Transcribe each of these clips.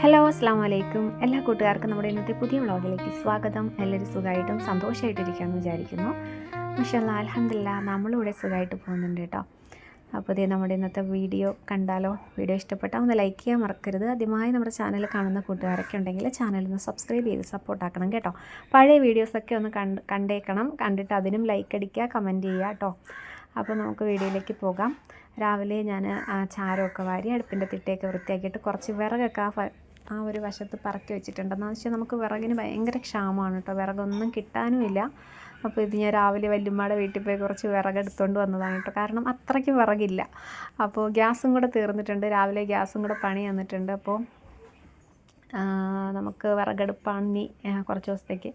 Hello അസ്സാം വലൈക്കും എല്ലാ കൂട്ടുകാർക്കും നമ്മുടെ ഇന്നത്തെ പുതിയ വ്ളോഗിലേക്ക് സ്വാഗതം. എല്ലാവരും സുഖമായിട്ടും സന്തോഷമായിട്ടിരിക്കാമെന്ന് വിചാരിക്കുന്നു. മഷല്ല അലഹമില്ല നമ്മളിവിടെ സുഖമായിട്ട് പോകുന്നുണ്ട് കേട്ടോ. അപ്പോൾ ഇതേ നമ്മുടെ ഇന്നത്തെ വീഡിയോ കണ്ടാലോ? വീഡിയോ ഇഷ്ടപ്പെട്ടാൽ ഒന്ന് ലൈക്ക് ചെയ്യാൻ മറക്കരുത്. ആദ്യമായി നമ്മുടെ ചാനൽ കാണുന്ന കൂട്ടുകാരൊക്കെ ഉണ്ടെങ്കിൽ ചാനൽ ഒന്ന് സബ്സ്ക്രൈബ് ചെയ്ത് സപ്പോർട്ടാക്കണം കേട്ടോ. പഴയ വീഡിയോസൊക്കെ ഒന്ന് കണ്ട് കണ്ടേക്കണം. കണ്ടിട്ട് അതിനും ലൈക്ക് അടിക്കുക കമന്റ് ചെയ്യുക കേട്ടോ. അപ്പോൾ നമുക്ക് വീഡിയോയിലേക്ക് പോകാം. രാവിലെ ഞാൻ ചാരമൊക്കെ വാരി അടുപ്പിന്റെ തിട്ടയൊക്കെ വൃത്തിയാക്കിയിട്ട് കുറച്ച് വിറകൊക്കെ ആ ആ ഒരു വശത്ത് പറക്കി വെച്ചിട്ടുണ്ട്. എന്നാന്ന് വെച്ചാൽ നമുക്ക് വിറകിന് ഭയങ്കര ക്ഷാമമാണ് കേട്ടോ. വിറകൊന്നും കിട്ടാനുമില്ല. അപ്പോൾ ഇത് ഞാൻ രാവിലെ വല്യമ്മയുടെ വീട്ടിൽ പോയി കുറച്ച് വിറകെടുത്തുകൊണ്ട് വന്നതാണ് കേട്ടോ. കാരണം അത്രയ്ക്ക് വിറകില്ല. അപ്പോൾ ഗ്യാസും കൂടെ തീർന്നിട്ടുണ്ട്. രാവിലെ ഗ്യാസും കൂടെ പണി വന്നിട്ടുണ്ട് അപ്പോൾ നമുക്ക് വിറകടുപ്പാണ് കുറച്ച് ദിവസത്തേക്ക്.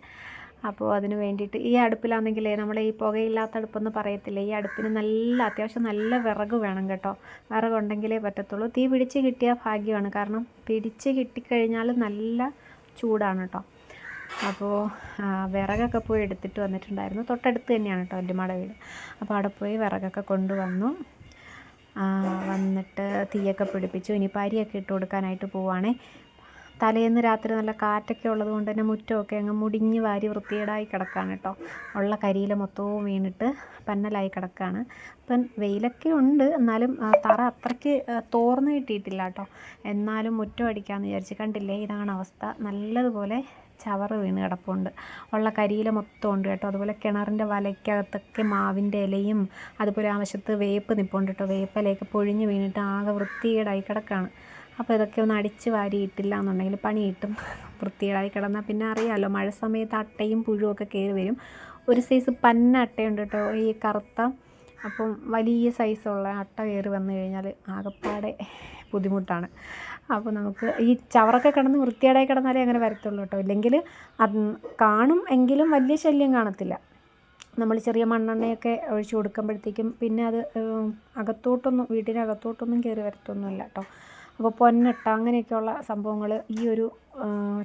അപ്പോൾ അതിന് വേണ്ടിയിട്ട് ഈ അടുപ്പിലാണെങ്കിൽ നമ്മൾ ഈ പുകയില്ലാത്ത അടുപ്പെന്ന് പറയത്തില്ലേ? ഈ അടുപ്പിന് നല്ല അത്യാവശ്യം നല്ല വിറക് വേണം കേട്ടോ. വിറകുണ്ടെങ്കിലേ പറ്റത്തുള്ളൂ. തീ പിടിച്ച് കിട്ടിയ ഭാഗ്യമാണ്. കാരണം പിടിച്ച് കിട്ടിക്കഴിഞ്ഞാൽ നല്ല ചൂടാണ് കേട്ടോ. അപ്പോൾ വിറകൊക്കെ പോയി എടുത്തിട്ട് വന്നിട്ടുണ്ടായിരുന്നു. തൊട്ടടുത്ത് തന്നെയാണ് കേട്ടോ വല്യമ്മയുടെ വീട്. അപ്പോൾ അവിടെ പോയി വിറകൊക്കെ കൊണ്ടുവന്നു. വന്നിട്ട് തീയൊക്കെ പിടിപ്പിച്ചു. ഇനി പരിയൊക്കെ ഇട്ട് കൊടുക്കാനായിട്ട് പോവുകയാണേ തലേന്ന് രാത്രി നല്ല കാറ്റൊക്കെ ഉള്ളത് കൊണ്ട് തന്നെ മുറ്റമൊക്കെ അങ്ങ് മുടിഞ്ഞ് വാരി വൃത്തികേടായി കിടക്കുകയാണ് കേട്ടോ. ഉള്ള കരിയില മൊത്തവും വീണിട്ട് പന്നലായി കിടക്കുകയാണ് ഇപ്പം വെയിലൊക്കെ ഉണ്ട്. എന്നാലും തറ അത്രയ്ക്ക് തോർന്നു കിട്ടിയിട്ടില്ല കേട്ടോ. എന്നാലും മുറ്റം അടിക്കാമെന്ന് വിചാരിച്ച് കണ്ടില്ലേ ഇതാണ് അവസ്ഥ. നല്ലതുപോലെ ചവറ് വീണ് കിടപ്പുണ്ട്. ഉള്ള കരിയില മൊത്തം ഉണ്ട് കേട്ടോ. അതുപോലെ കിണറിന്റെ വലയ്ക്കകത്തൊക്കെ മാവിന്റെ ഇലയും അതുപോലെ ആവശ്യത്ത് വേപ്പ് നിപ്പുണ്ട് കേട്ടോ. വേപ്പിലയൊക്കെ പൊഴിഞ്ഞ് വീണിട്ട് ആകെ വൃത്തികേടായി കിടക്കുകയാണ് അപ്പോൾ ഇതൊക്കെ ഒന്ന് അടിച്ച് വാരിയിട്ടില്ല എന്നുണ്ടെങ്കിൽ പണി കിട്ടും. വൃത്തികേടായി കിടന്നാൽ പിന്നെ അറിയാമല്ലോ മഴ സമയത്ത് അട്ടയും പുഴുവും ഒക്കെ കയറി വരും. ഒരു സൈസ് പന്ന അട്ടയുണ്ട് കേട്ടോ ഈ കറുത്ത. അപ്പം വലിയ സൈസുള്ള അട്ട കയറി വന്നു കഴിഞ്ഞാൽ ആകപ്പാടെ ബുദ്ധിമുട്ടാണ്. അപ്പോൾ നമുക്ക് ഈ ചവറൊക്കെ കിടന്ന് വൃത്തികേടായി കിടന്നാലേ അങ്ങനെ വരത്തുള്ളൂ കേട്ടോ. ഇല്ലെങ്കിൽ അത് കാണും എങ്കിലും വലിയ ശല്യം കാണത്തില്ല. നമ്മൾ ചെറിയ മണ്ണെണ്ണയൊക്കെ ഒഴിച്ചു കൊടുക്കുമ്പോഴത്തേക്കും പിന്നെ അത് അകത്തോട്ടൊന്നും വീട്ടിനകത്തോട്ടൊന്നും കയറി വരത്തൊന്നുമില്ല കേട്ടോ. അപ്പോൾ പൊന്നിട്ട അങ്ങനെയൊക്കെയുള്ള സംഭവങ്ങൾ ഈ ഒരു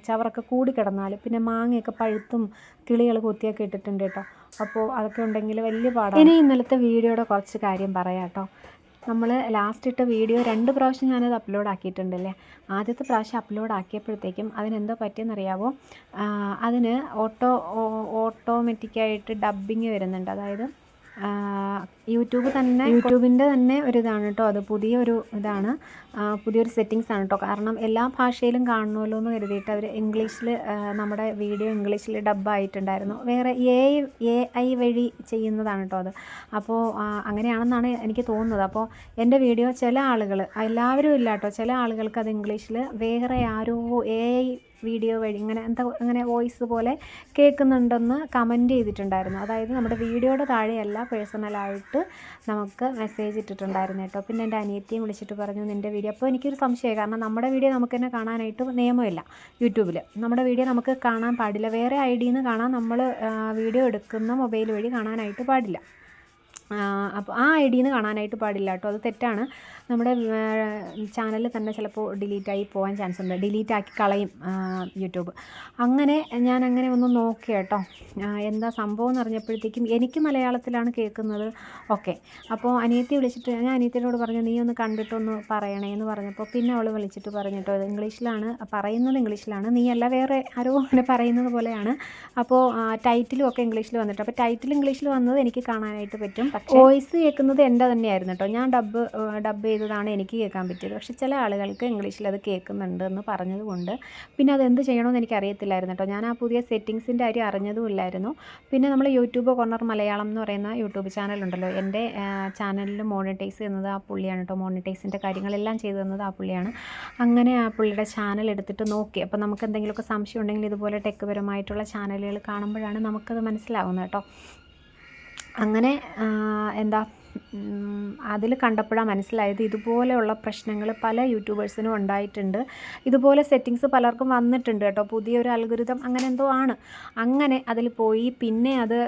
ചവറൊക്കെ കൂടി കിടന്നാൽ പിന്നെ മാങ്ങയൊക്കെ പഴുത്തും കിളികൾ കൊത്തിയൊക്കെ ഇട്ടിട്ടുണ്ട് കേട്ടോ. അപ്പോൾ അതൊക്കെ ഉണ്ടെങ്കിൽ വലിയ പാടാണ്. ഇനി ഇന്നലത്തെ വീഡിയോയുടെ കുറച്ച് കാര്യം പറയാം കേട്ടോ. നമ്മൾ ലാസ്റ്റ് ഇട്ട വീഡിയോ രണ്ട് പ്രാവശ്യം ഞാനത് അപ്ലോഡ് ആക്കിയിട്ടുണ്ടല്ലേ? ആദ്യത്തെ പ്രാവശ്യം അപ്ലോഡ് ആക്കിയപ്പോഴത്തേക്കും അതിനെന്തോ പറ്റിയെന്നറിയാവോ? അതിന് ഓട്ടോ ഓട്ടോമാറ്റിക്കായിട്ട് ഡബ്ബിങ് വരുന്നുണ്ട്. അതായത് യൂട്യൂബ് തന്നെ യൂട്യൂബിന്റെ തന്നെ ഒരു ഇതാണ് കേട്ടോ അത് പുതിയൊരു ഇതാണ്. പുതിയൊരു സെറ്റിങ്സ് ആണ് കേട്ടോ കാരണം എല്ലാ ഭാഷയിലും കാണണമല്ലോ എന്ന് കരുതിയിട്ട് അവർ ഇംഗ്ലീഷിൽ നമ്മുടെ വീഡിയോ ഇംഗ്ലീഷിൽ ഡബ്ബായിട്ടുണ്ടായിരുന്നു വേറെ എ എ ഐ വഴി ചെയ്യുന്നതാണ് കേട്ടോ അത്. അപ്പോൾ അങ്ങനെയാണെന്നാണ് എനിക്ക് തോന്നുന്നത്. അപ്പോൾ എന്റെ വീഡിയോ ചില ആളുകൾ എല്ലാവരും ഇല്ല കേട്ടോ ചില ആളുകൾക്ക് അത് ഇംഗ്ലീഷിൽ വേറെ ആരോ എ ഐ വീഡിയോ വഴി ഇങ്ങനെ എന്താ അങ്ങനെ വോയിസ് പോലെ കേൾക്കുന്നുണ്ടെന്ന് കമന്റ് ചെയ്തിട്ടുണ്ടായിരുന്നു. അതായത് നമ്മുടെ വീഡിയോയുടെ താഴെയല്ല പേഴ്സണലായിട്ട് നമുക്ക് മെസ്സേജ് ഇട്ടിട്ടുണ്ടായിരുന്നു കേട്ടോ. പിന്നെ എന്റെ അനിയത്തിയും വിളിച്ചിട്ട് പറഞ്ഞു നിന്റെ വീഡിയോ അപ്പോൾ എനിക്കൊരു സംശയമായി. കാരണം നമ്മുടെ വീഡിയോ നമുക്ക് തന്നെ കാണാനായിട്ട് നിയമമില്ല യൂട്യൂബിൽ നമ്മുടെ വീഡിയോ നമുക്ക് കാണാൻ പാടില്ല. വേറെ ഐ ഡിയിൽ നിന്ന് കാണാൻ നമ്മൾ വീഡിയോ എടുക്കുന്ന മൊബൈൽ വഴി കാണാനായിട്ട് പാടില്ല. അപ്പോൾ ആ ഐ ഡിയിൽ നിന്ന് കാണാനായിട്ട് പാടില്ല കേട്ടോ അത് തെറ്റാണ്. നമ്മുടെ ചാനൽ തന്നെ ചിലപ്പോൾ ഡിലീറ്റായി പോകാൻ ചാൻസ് ഉണ്ട് ഡിലീറ്റ് ആക്കി കളയും യൂട്യൂബ്. അങ്ങനെ ഞാൻ അങ്ങനെ ഒന്ന് നോക്കി കേട്ടോ എന്താ സംഭവം എന്ന് അറിഞ്ഞപ്പോഴത്തേക്കും എനിക്ക് മലയാളത്തിലാണ് കേൾക്കുന്നത്. ഓക്കെ. അപ്പോൾ അനിയത്തി വിളിച്ചിട്ട് ഞാൻ അനിയത്തിയോട് പറഞ്ഞു നീ ഒന്ന് കണ്ടിട്ടൊന്ന് പറയണേ എന്ന് പറഞ്ഞപ്പോൾ പിന്നെ അവൾ വിളിച്ചിട്ട് പറഞ്ഞിട്ടോ ഇത് ഇംഗ്ലീഷിലാണ് പറയുന്നത് ഇംഗ്ലീഷിലാണ്. നീ അല്ല വേറെ ആരോ അങ്ങനെ പറയുന്നത് പോലെയാണ്. അപ്പോൾ ടൈറ്റിലും ഒക്കെ ഇംഗ്ലീഷിൽ വന്നിട്ട് അപ്പോൾ ടൈറ്റിൽ ഇംഗ്ലീഷിൽ വന്നത് എനിക്ക് കാണാനായിട്ട് പറ്റും. വോയിസ് കേൾക്കുന്നത് എന്റെ തന്നെയായിരുന്നു കേട്ടോ. ഞാൻ ഡബ്ബ് ഡബ്ബ് ചെയ്തതാണ് എനിക്ക് കേൾക്കാൻ പറ്റിയത്. പക്ഷേ ചില ആളുകൾക്ക് ഇംഗ്ലീഷിൽ അത് കേൾക്കുന്നുണ്ട് എന്ന് പറഞ്ഞതുകൊണ്ട് പിന്നെ അത് എന്ത് ചെയ്യണമെന്ന് എനിക്ക് അറിയത്തില്ലായിരുന്നു കേട്ടോ. ഞാൻ ആ പുതിയ സെറ്റിങ്സിന്റെ കാര്യം അറിഞ്ഞതും ഇല്ലായിരുന്നു പിന്നെ നമ്മൾ യൂട്യൂബ് കോർണർ മലയാളം എന്ന് പറയുന്ന യൂട്യൂബ് ചാനലുണ്ടല്ലോ. എന്റെ ചാനലിൽ മോണിറ്റൈസ് ചെയ്യുന്നത് ആ പുള്ളിയാണ് കേട്ടോ. മോണിറ്റൈസിന്റെ കാര്യങ്ങളെല്ലാം ചെയ്തു തന്നത് ആ പുള്ളിയാണ്. അങ്ങനെ ആ പുള്ളിയുടെ ചാനൽ എടുത്തിട്ട് നോക്കി. അപ്പോൾ നമുക്ക് എന്തെങ്കിലുമൊക്കെ സംശയം ഉണ്ടെങ്കിൽ ഇതുപോലെ ടെക്പരമായിട്ടുള്ള ചാനലുകൾ കാണുമ്പോഴാണ് നമുക്കത് മനസ്സിലാവുന്നത് കേട്ടോ. അങ്ങനെ എന്താ അതിൽ കണ്ടപ്പോഴാണ് മനസ്സിലായത് ഇതുപോലെയുള്ള പ്രശ്നങ്ങൾ പല യൂട്യൂബേഴ്സിനും ഉണ്ടായിട്ടുണ്ട്. ഇതുപോലെ സെറ്റിങ്സ് പലർക്കും വന്നിട്ടുണ്ട് കേട്ടോ. പുതിയൊരു അൽഗുരുതം അങ്ങനെ എന്തോ ആണ്. അങ്ങനെ അതിൽ പോയി പിന്നെ അത്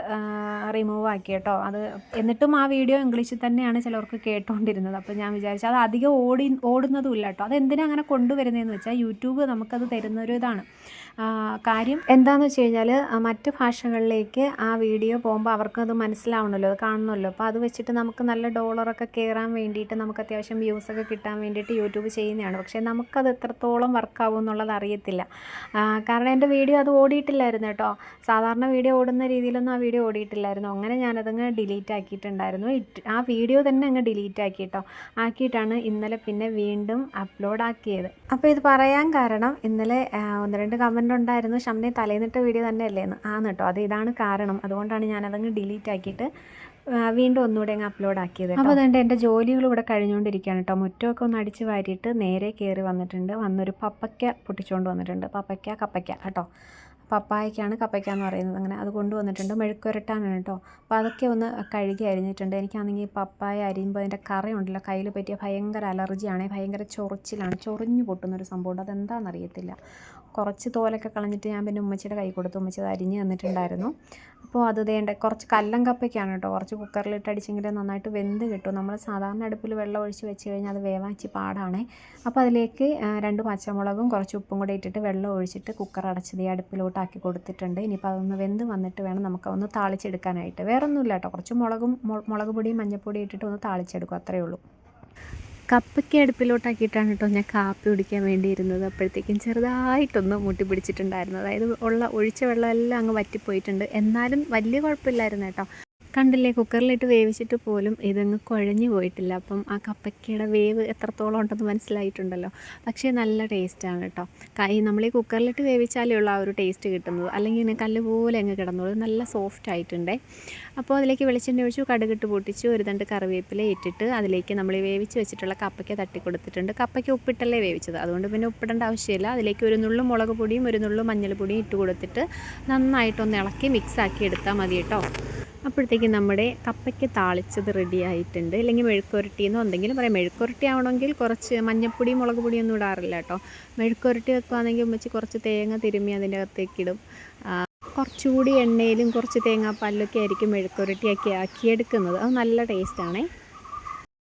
റിമൂവ് ആക്കി കേട്ടോ. അത് എന്നിട്ടും ആ വീഡിയോ ഇംഗ്ലീഷിൽ തന്നെയാണ് ചിലർക്ക് കേട്ടുകൊണ്ടിരുന്നത് അപ്പോൾ ഞാൻ വിചാരിച്ചു അത് അധികം ഓടി ഓടുന്നതുമില്ല കേട്ടോ. അതെന്തിനാ അങ്ങനെ കൊണ്ടുവരുന്നതെന്ന് വെച്ചാൽ യൂട്യൂബ് നമുക്കത് തരുന്നൊരു ഇതാണ്. കാര്യം എന്താണെന്ന് വെച്ച് കഴിഞ്ഞാൽ മറ്റ് ഭാഷകളിലേക്ക് ആ വീഡിയോ പോകുമ്പോൾ അവർക്കത് മനസ്സിലാവണമല്ലോ അത് കാണണമല്ലോ അപ്പോൾ അത് വെച്ചിട്ട് നമുക്ക് നമുക്ക് നല്ല ഡോളറൊക്കെ കയറാൻ വേണ്ടിയിട്ട് നമുക്ക് അത്യാവശ്യം വ്യൂസൊക്കെ കിട്ടാൻ വേണ്ടിയിട്ട് യൂട്യൂബ് ചെയ്യുന്നതാണ്. പക്ഷേ നമുക്കത് എത്രത്തോളം വർക്കാവും എന്നുള്ളത് അറിയത്തില്ല. കാരണം എന്റെ വീഡിയോ അത് ഓടിയിട്ടില്ലായിരുന്നു കേട്ടോ. സാധാരണ വീഡിയോ ഓടുന്ന രീതിയിലൊന്നും ആ വീഡിയോ ഓടിയിട്ടില്ലായിരുന്നു. അങ്ങനെ ഞാനതങ്ങ് ഡിലീറ്റ് ആക്കിയിട്ടുണ്ടായിരുന്നു. ആ വീഡിയോ തന്നെ അങ്ങ് ഡിലീറ്റ് ആക്കി കേട്ടോ. ആക്കിയിട്ടാണ് ഇന്നലെ പിന്നെ വീണ്ടും അപ്ലോഡ് ആക്കിയത്. അപ്പോൾ ഇത് പറയാൻ കാരണം ഇന്നലെ ഒന്ന് രണ്ട് കമന്റ് ഉണ്ടായിരുന്നു. ഷംനെ തലേന്നിട്ട വീഡിയോ തന്നെ അല്ലേന്ന് ആന്ന് കേട്ടോ. അത് ഇതാണ് കാരണം. അതുകൊണ്ടാണ് ഞാനതങ്ങ് ഡിലീറ്റ് ആക്കിയിട്ട് വീണ്ടും ഒന്നുകൂടെ അങ്ങ് അപ്ലോഡ് ആക്കിയത് അപ്പോൾ അതുകൊണ്ട് എന്റെ ജോലികൾ ഇവിടെ കഴിഞ്ഞുകൊണ്ടിരിക്കുകയാണ് കേട്ടോ. മുറ്റമൊക്കെ ഒന്ന് അടിച്ച് വാരിയിട്ട് നേരെ കയറി വന്നിട്ടുണ്ട്. വന്നൊരു പപ്പയ്ക്ക പൊട്ടിച്ചുകൊണ്ട് വന്നിട്ടുണ്ട്. പപ്പയ്ക്ക കപ്പയ്ക്ക കേട്ടോ. പപ്പായക്കാണ് കപ്പയ്ക്ക എന്ന് പറയുന്നത് അങ്ങനെ അത് കൊണ്ടുവന്നിട്ടുണ്ട് മെഴുക്കുരട്ടാനാണ് കേട്ടോ. അപ്പോൾ അതൊക്കെ ഒന്ന് കഴുകി അരിഞ്ഞിട്ടുണ്ട്. എനിക്കാണെങ്കിൽ പപ്പായ അരിയുമ്പോൾ അതിന്റെ കറയുണ്ടല്ലോ. കയ്യിൽ പറ്റിയ ഭയങ്കര അലർജിയാണ്. ഭയങ്കര ചൊറിച്ചിലാണ്. ചൊറിഞ്ഞു പൊട്ടുന്നൊരു സംഭവമുണ്ട്. അതെന്താണെന്നറിയത്തില്ല. കുറച്ച് തോലൊക്കെ കളഞ്ഞിട്ട് ഞാൻ പിന്നെ ഉമ്മച്ചിയുടെ കൈ കൊടുത്തു ഉമ്മച്ചി അത് അരിഞ്ഞ് തന്നിട്ടുണ്ടായിരുന്നു. അപ്പോൾ അത് വേണ്ട കുറച്ച് കല്ലം കപ്പയ്ക്കാണ് കേട്ടോ. കുറച്ച് കുക്കറിലിട്ട് അടിച്ചെങ്കിൽ നന്നായിട്ട് വെന്ത് കിട്ടും. നമ്മൾ സാധാരണ അടുപ്പിൽ വെള്ളം ഒഴിച്ച് വെച്ച് കഴിഞ്ഞാൽ അത് വേവാച്ചി പാടാണ്. അപ്പോൾ അതിലേക്ക് രണ്ട് പച്ചമുളകും കുറച്ച് ഉപ്പും കൂടി ഇട്ടിട്ട് വെള്ളം ഒഴിച്ചിട്ട് കുക്കർ അടച്ചത് ഈ അടുപ്പിലോട്ട് ആക്കി കൊടുത്തിട്ടുണ്ട്. ഇനിയിപ്പോൾ അതൊന്ന് വെന്ത് വന്നിട്ട് വേണം നമുക്ക് ഒന്ന് താളിച്ചെടുക്കാനായിട്ട്. വേറൊന്നുമില്ല കേട്ടോ. കുറച്ച് മുളകും മുളക് പൊടിയും മഞ്ഞൾപ്പൊടിയും ഇട്ടിട്ട് ഒന്ന് താളിച്ചെടുക്കും. അത്രയേ ഉള്ളൂ. കപ്പയ്ക്ക് അടുപ്പിലോട്ടാക്കിയിട്ടാണ് കേട്ടോ ഞാൻ കാപ്പി കുടിക്കാൻ വേണ്ടി ഇരുന്നത് അപ്പോഴത്തേക്കും ചെറുതായിട്ടൊന്ന് മുട്ടി പിടിച്ചിട്ടുണ്ടായിരുന്നു. അതായത് ഉള്ള ഒഴിച്ച വെള്ളമെല്ലാം അങ്ങ് വറ്റിപ്പോയിട്ടുണ്ട്. എന്നാലും വലിയ കുഴപ്പമില്ലായിരുന്നു കേട്ടോ. കണ്ടില്ലേ? കുക്കറിലിട്ട് വേവിച്ചിട്ട് പോലും ഇതങ്ങ് കുഴഞ്ഞു പോയിട്ടില്ല. അപ്പം ആ കപ്പയ്ക്കയുടെ വേവ് എത്രത്തോളം ഉണ്ടെന്ന് മനസ്സിലായിട്ടുണ്ടല്ലോ. പക്ഷേ നല്ല ടേസ്റ്റാണ് കേട്ടോ. കൈ നമ്മൾ ഈ കുക്കറിലിട്ട് വേവിച്ചാലേ ഉള്ളൂ ആ ഒരു ടേസ്റ്റ് കിട്ടുന്നത്. അല്ലെങ്കിൽ ഇങ്ങനെ കല്ല് പോലെ അങ്ങ് കിടന്നുള്ളൂ നല്ല സോഫ്റ്റ് ആയിട്ടുണ്ടേ. അപ്പോൾ അതിലേക്ക് വെളിച്ചെണ്ണ ഒഴിച്ചു കടുകിട്ട് പൊട്ടിച്ചു ഒരു രണ്ട് കറിവേപ്പില ഇട്ടിട്ട് അതിലേക്ക് നമ്മൾ വേവിച്ച് വെച്ചിട്ടുള്ള കപ്പയ്ക്ക തട്ടി കൊടുത്തിട്ടുണ്ട്. കപ്പയ്ക്ക് ഉപ്പിട്ടല്ലേ വേവിച്ചത്. അതുകൊണ്ട് പിന്നെ ഉപ്പിടേണ്ട ആവശ്യമില്ല. അതിലേക്ക് ഒരു നുള്ളു മുളക് പൊടിയും ഒരു നുള്ളു മഞ്ഞൾപ്പൊടിയും ഇട്ട് കൊടുത്തിട്ട് നന്നായിട്ടൊന്ന് ഇളക്കി മിക്സാക്കി എടുത്താൽ മതി കേട്ടോ. അപ്പോഴത്തേക്കും നമ്മുടെ കപ്പയ്ക്ക് താളിച്ചത് റെഡി ആയിട്ടുണ്ട്. അല്ലെങ്കിൽ മെഴുക്കുരട്ടിയെന്നോ എന്തെങ്കിലും പറയാം. മെഴുക്കുരട്ടി ആവണമെങ്കിൽ കുറച്ച് മഞ്ഞപ്പൊടി മുളക് പൊടിയൊന്നും ഇടാറില്ല കേട്ടോ. മെഴുക്കുരട്ടി വെക്കുകയാണെങ്കിൽ ഉമ്മച്ചി കുറച്ച് തേങ്ങ തിരുമ്മി അതിന്റെ അകത്തേക്ക് ഇടും. കുറച്ചുകൂടി എണ്ണയിലും കുറച്ച് തേങ്ങാപ്പാലിലൊക്കെ ആയിരിക്കും മെഴുക്കുരട്ടിയാക്കി ആക്കിയെടുക്കുന്നത്. അത് നല്ല ടേസ്റ്റാണേ